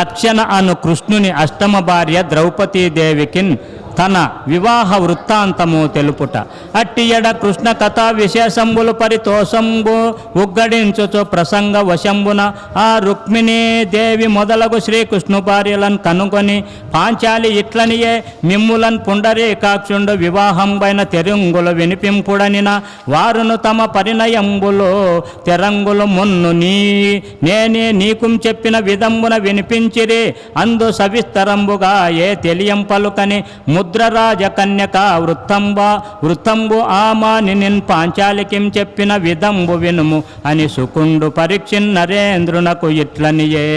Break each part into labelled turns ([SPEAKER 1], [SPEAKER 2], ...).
[SPEAKER 1] లక్షణ అను కృష్ణుని అష్టమ భార్య ద్రౌపదీదేవికిన్ తన వివాహ వృత్తాంతము తెలుపుట. అట్టియడ కృష్ణ కథా విశేషంబులు పరితోషంబు ఉగ్గడించుచు ప్రసంగ వశంబున ఆ రుక్మిణీ దేవి మొదలగు శ్రీకృష్ణు భార్యలను కనుగొని పాంచాలి ఇట్లనియే మిమ్ములన్ పుండరీకాక్షుండు వివాహంబైన తెరంగులు వినిపింపుడనిన వారును తమ పరిణయంబులు తెరంగులు మున్ను నీ నేనే నీకుం చెప్పిన విధంబున వినిపించిరి. అందు సవిస్తరంబుగా ఏ తెలియం పలుకని ముద్ద కన్యక వృత్తంబ వృత్తంబు ఆమాని నిన్ పాంచాలికిం చెప్పిన విధంబు వినుము అని సుకుండు పరీక్షిన్ నరేంద్రునకు ఇట్లనియే.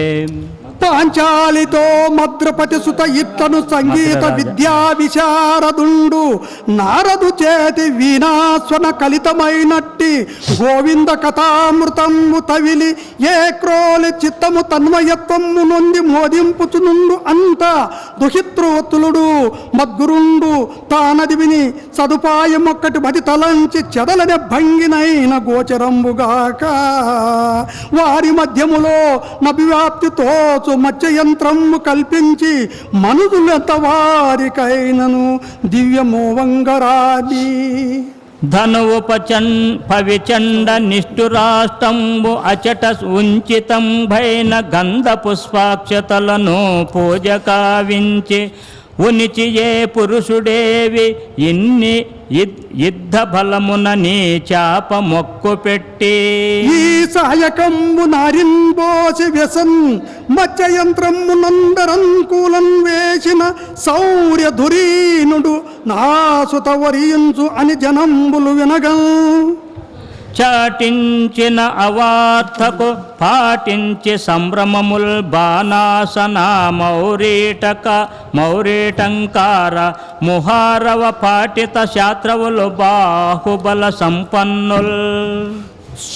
[SPEAKER 2] పాంచాలితో మద్రపతి సుత ఇట్లను సంగీత. విద్యా విశారదుండు. నారదు చేతి వీణాస్వన కలితమైనట్టి గోవింద కథామృతము తవిలి ఏ క్రోలి చిత్తము తన్మయత్వము నొంది మోదింపుచునుండు అంత దుహిత్రోతులుడు మద్గురుండు తానది విని సదుపాయం ఒక్కటి మది తలంచి చెదలనే భంగినైన గోచరంబుగాక. వారి మధ్యములో నభివ్యాప్తి తోచు మత్స్య యంత్రము కల్పించి మనుదులత వారికైనను దివ్యమోవంగరాది.
[SPEAKER 1] ధనువుపచన్ పవిచండ నిష్ఠురాష్టంబు అచట ఉంచితం భైన గంధ పుష్పాక్షతలను పూజ కావించి ఉనిచి ఏ పురుషుడేవి ఇన్ని యుద్ధ బలమున నీ చాప మొక్కు పెట్టి.
[SPEAKER 2] ఈ సాయకంబు నారింబోసి వ్యసన్ మత్స్య నందరంకూలం వేసిన శౌర్య ధురీనుడు నాసుత వరియుంచు అని జనంబులు వినగం
[SPEAKER 1] చాటించిన అవార్థకు పాటించి సంభ్రమముల్ బాణాసన మౌరీటక మౌరీటంకార ముహారవ పాటిత శాస్త్రవులు బాహుబల సంపన్నుల్.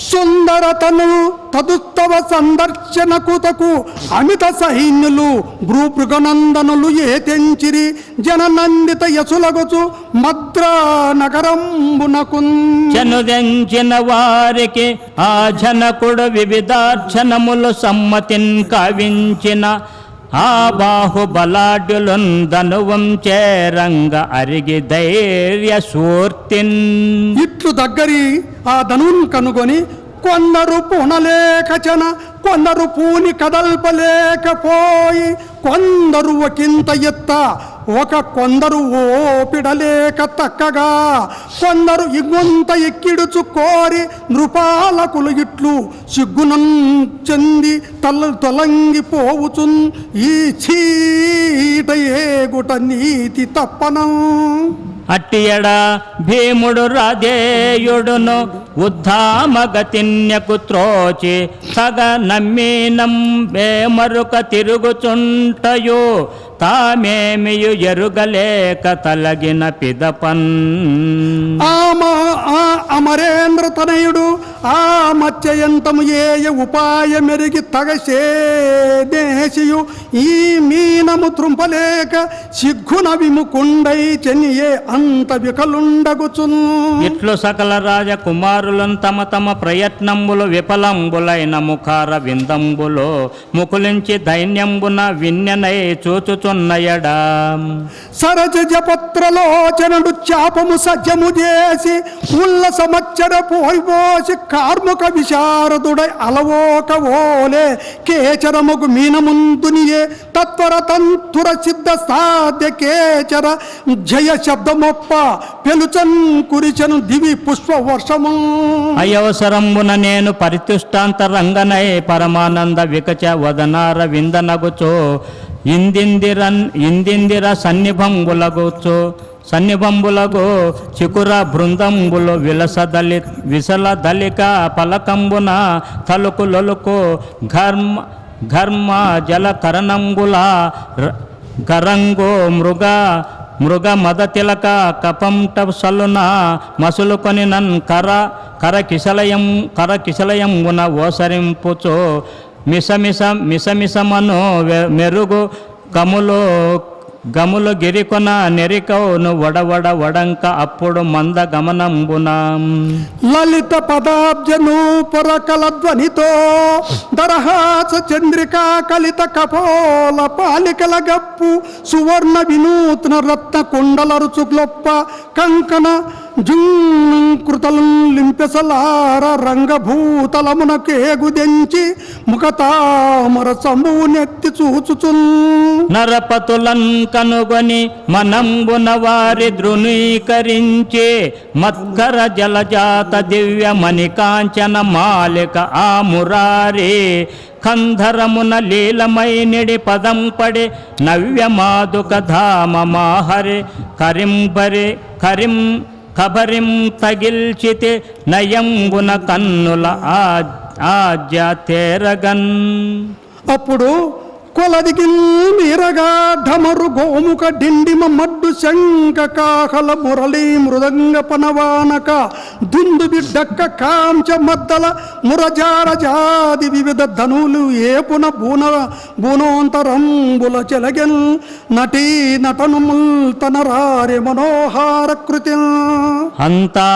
[SPEAKER 2] సుందరతను తదుస్తవ సందర్శనకుతకు అమిత సైన్యులు భ్రూపృగనందనులు ఏ తెంచిరి జననందిత యసులగొచు మద్ర నగరంబునకు
[SPEAKER 1] చనుదెంచిన వారికి ఆ జనకుడు వివిధార్చనములు సమ్మతిన్ కవించిన ఆ బాహుబలాడ్యులున్ ధనువం చేరంగ అరిగి ధైర్య సూర్తిన్
[SPEAKER 2] ఇట్లు దగ్గరి ఆ ధనున్ కనుగొని కొందరు పునలేకచన కొందరు పూని కదల్పలేకపోయి కొందరు ఒకంత ఎత్త ఒక కొందరు ఓపిడలేక తక్కగా కొందరు ఇగుంత ఎక్కిడుచు కోరి నృపాలకులు ఇట్లు సిగ్గునం చెంది తల తొలంగిపోవుచున్ ఈ చీట ఏగుట నీతి తప్పనం.
[SPEAKER 1] అట్టియడ భీముడు రాజేయుడును ఉద్ధామగతిన్యకు త్రోచి సగ నమ్మీనం మరుక తిరుగుచుంటయో తామేమియు ఎరుగలేక తలగిన పిదపన్.
[SPEAKER 2] ఆమ ఆ అమరేంద్ర తనయుడు ఆ మత్స్యయంతము ఏయ ఉపాయ మెరిగి తగసేదేశియు ఈ మీనము త్రుంపలేక సిగ్గున విముకుండై చెనియే అంత వికలుండగుచున్.
[SPEAKER 1] ఇట్లు సకల రాజ కుమారులను తమ తమ ప్రయత్నంబులు విఫలంబులైన ముఖార విందంబులో ముకులించి దైన్యంబున విన్యనై చూచుచున్నయడా.
[SPEAKER 2] సరజ జపత్రలోచనుడు చాపము సజ్జము చేసి ఉల్ల సంవత్సర పోయిపోసి కార్ముక విశారదుడై అలవోక ఓలే కేచరముకు మీనముందునియే తత్వర తంతుర సిద్ధ సాధ్య కేచర జయ శబ్దమొప్ప పెలుచన్ కురిచను దివి పుష్ప వర్షము
[SPEAKER 1] అయవసరంబున నేను పరితుష్టాంత రంగనై పరమానంద వికచ వదనార విందనగుచో. ఇందిందిరన్ ఇందిందిర సన్నిభంబులగుచో. సన్నిభంబులగు చికుర బృందంబులు విలసదలి విసల దళిక పలకంబున తలుకు లొలుకు ఘర్మ ఘర్మ జలకరణంబుల ర- గరంగో మృగ మృగ మద తిలక కపంట మసులు మసులుకొని నన్ కర కర కిశలయం కర కిసలయంబున ఓసరింపుచో మిసమిస మిసమిసమను మెరుగు కములో గములు గిరికొన నెరికవును వడవడ వడంక అప్పుడు మంద గమనంబున.
[SPEAKER 2] లలిత పదాబ్జనూపుర ధ్వనితో దరహాస చంద్రికా కలిత కపోల పాలికల గప్పు సువర్ణ వినూత్న రత్న కుండలరుచు గ్లొప్ప కంకణ కృతలం లింపెసలార రంగభూతలమున కేగుదెంచి ముఖతామర సంభువు నెత్తి చూచుచు
[SPEAKER 1] నరపతులం కనుగొని మనంబున వారి దృణీకరించే మత్కర జలజాత దివ్య కాంచన మాలిక ఆ మురారే కంధరమున లీలమై నిడి పదం పడి నవ్యమాదుక ధామ మాహరి. కరింబరి కరిం కబరిం తగిల్చితే నయంగున కన్నుల ఆ ఆజ్య తేరగన్.
[SPEAKER 2] అప్పుడు కొలదికి మీరగా ఢమరు గోముక డిండిమ మడ్డు శంక కాహల మురళి మృదంగ పనవానక దుందు బిడ్డక్క కాంచ మద్దల మురజార జాది వివిధ ధనులు ఏపున బూన బూనోంతరంబుల చెలగెల్ నటీ నటనుముల్ తన రారి మనోహార కృతి
[SPEAKER 1] అంతా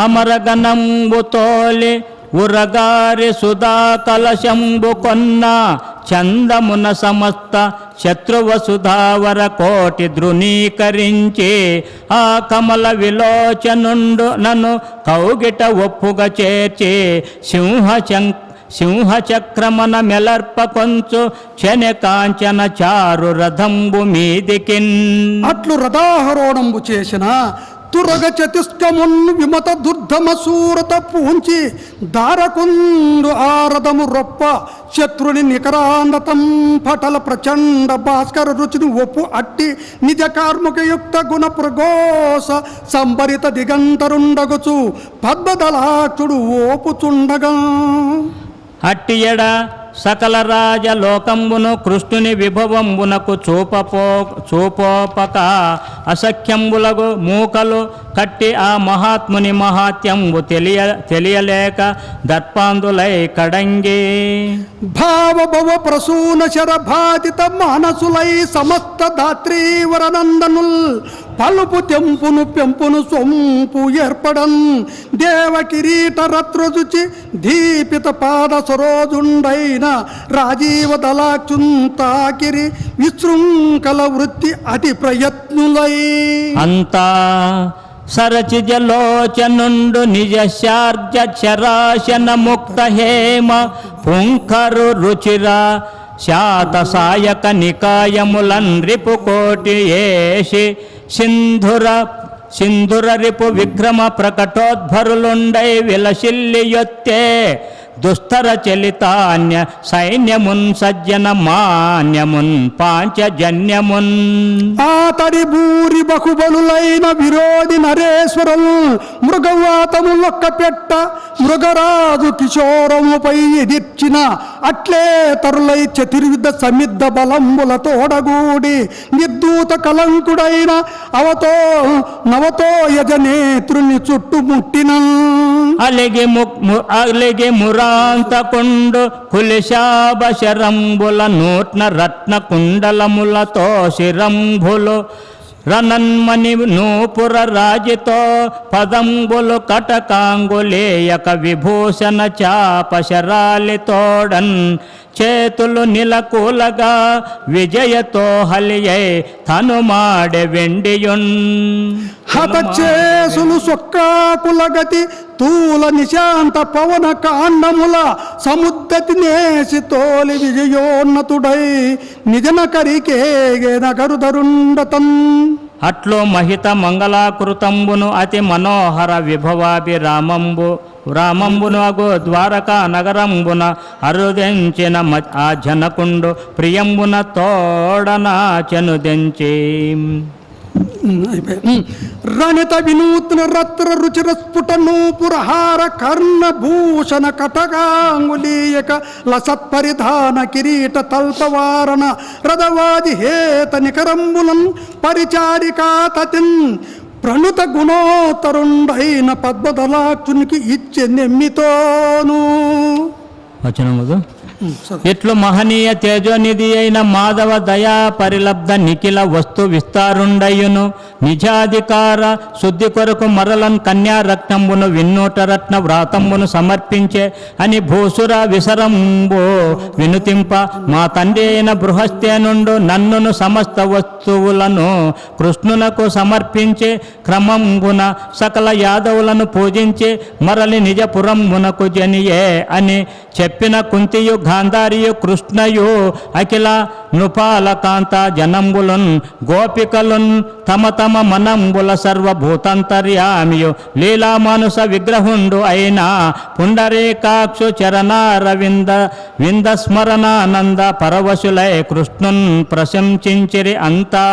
[SPEAKER 1] అమరగణంబు తోలి ఉరగారి సుధా కలశంబు కొన్నా చందమున సమస్త శత్రువసుధావర కోటి ధృవీకరించి ఆ కమల విలోచనుండు నన్ను కౌగిట ఒప్పుగా చేర్చి సింహ సింహచక్రమన మెలర్ప కొంచు చెనె కాంచన చారు రథంబు మీదికిన్.
[SPEAKER 2] అట్లు రథాహరోణంబు చేసిన తురగ చతుష్కమున్ విమత దుర్ధమ సూరత పూంచి దారకుండు ఆరదము రొప్ప శత్రుని నికరాండతం పటల ప్రచండ భాస్కర రుచిని ఒప్పు అట్టి నిజ కార్ముకయుక్త గుణ ప్రఘోష సంభరిత దిగంతరుండగుచు పద్మదలాక్షుడు ఓపుచుండగా.
[SPEAKER 1] అట్టియడ సకల రాజలోకంబును కృష్ణుని విభవంబునకు చూపపో చూపోపక అసఖ్యంబులగు మూకలు కట్టి ఆ మహాత్ముని మహాత్యంబు తెలియ తెలియలేక దర్పాంధులై కడంగి.
[SPEAKER 2] భావభవ ప్రసూన శర మానసులై సమస్త దాత్రీవర నందనుల్ పలుపు తెంపును పెంపును సొంపు ఏర్పడన్. దేవ కిరీట రత్రజుచి దీపిత పాద సరోజుండైన రాజీవ దళాచుంతాకిరి విశృంఖల వృత్తి అతి ప్రయత్నులై.
[SPEAKER 1] అంతా సరచిజలోచనుండు నిజ శార్జ చరాశన ముక్త హేమ పుంకరు రుచిరా శాత సాయక నికాయములన్ రిపు కోటి ఏషి సింధుర సింధుర రిపు విక్రమ ప్రకటోద్భరులుండై విలసిల్లియొత్తే దుస్తర చలితాన్య సైన్యమున్ సజ్జన మాన్యమున్ పాంచజన్యమున్.
[SPEAKER 2] ఆతడి భూరి బహుబలులైన విరోధి నరేశ్వరులు మృగవాతము లొక్క పెట్ట మృగరాజు కిశోరముపై ఎదిర్చిన అట్లే తరులై చతుర్విధ సమిద్ధ బలంబుల తోడగూడి నిర్దూత కలంకుడైన అవతో నవతో యజనేత్రుని చుట్టుముట్టిన
[SPEAKER 1] అలిగి ము- ము- అలిగి కులిశాభ శరంబుల నూట్న రత్న కుండలములతో శిరంభులు రనన్మణి నూపుర రాజితో పదంబులు కటకాంగులేయక విభూషణ చాప శరాలితోడన్ చేతులు నిలకూలగా విజయతో హలియై తనుమాడె వెండియున్.
[SPEAKER 2] హతచేసులు సొక్కాకుల గతి తూల నిశాంత పవన కాండముల సముద్దతి నేసి తోలి విజయోన్నతుడై నిజన కరికేగే నగరుదరుండతన్
[SPEAKER 1] అట్లు మహిత మంగళాకృతంబును అతి మనోహర విభవాభిరామంబు రామంబును అగు ద్వారకా నగరంబున అరుదెంచిన మ- ఆ జనకుండు ప్రియంబున తోడనా చెనుదెంచి
[SPEAKER 2] రణిత వినూత్న రత్ర రుచిర స్ఫుట నూపురహార కర్ణ భూషణ కటకాంగులీయక లసత్పరిధాన కిరీట తల్పవారణ రథవాది హేత నికరంబులం పరిచారికా తతిన్ ప్రణుత గుణోత్తరుండైన పద్మదలాక్షునికి ఇచ్చే నెమ్మితోనూ
[SPEAKER 1] వచనం చదువు.
[SPEAKER 2] ఉమ్, చదువు.
[SPEAKER 1] ఇట్లు మహనీయ తేజోనిధి అయిన మాధవ దయా పరిలబ్ధ నిఖిల వస్తు విస్తారుండయును నిజాధికార శుద్ధి కొరకు మరలన్ కన్యా రత్నంబును విన్నూట రత్న వ్రాతంబును సమర్పించే అని భూసుర విసరంబో వినుతింప మా తండ్రి అయిన బృహస్త్యనుండు నన్నును సమస్త వస్తువులను కృష్ణునకు సమర్పించే క్రమంబున సకల యాదవులను పూజించి మరలి నిజపురంబునకు జనియే అని చెప్పిన కుంతియు గాంధారియు కృష్ణయు అఖిల నృపాలకాంత జనంబులున్ గోపికలున్ తమ తమ మనంబుల సర్వభూతంతర్యామియు. లీలామానుస విగ్రహుండు అయిన పుండరీకాక్షు చరణారవింద వింద స్మరణానంద పరవశులై కృష్ణున్ ప్రశంసించిరి అంతా.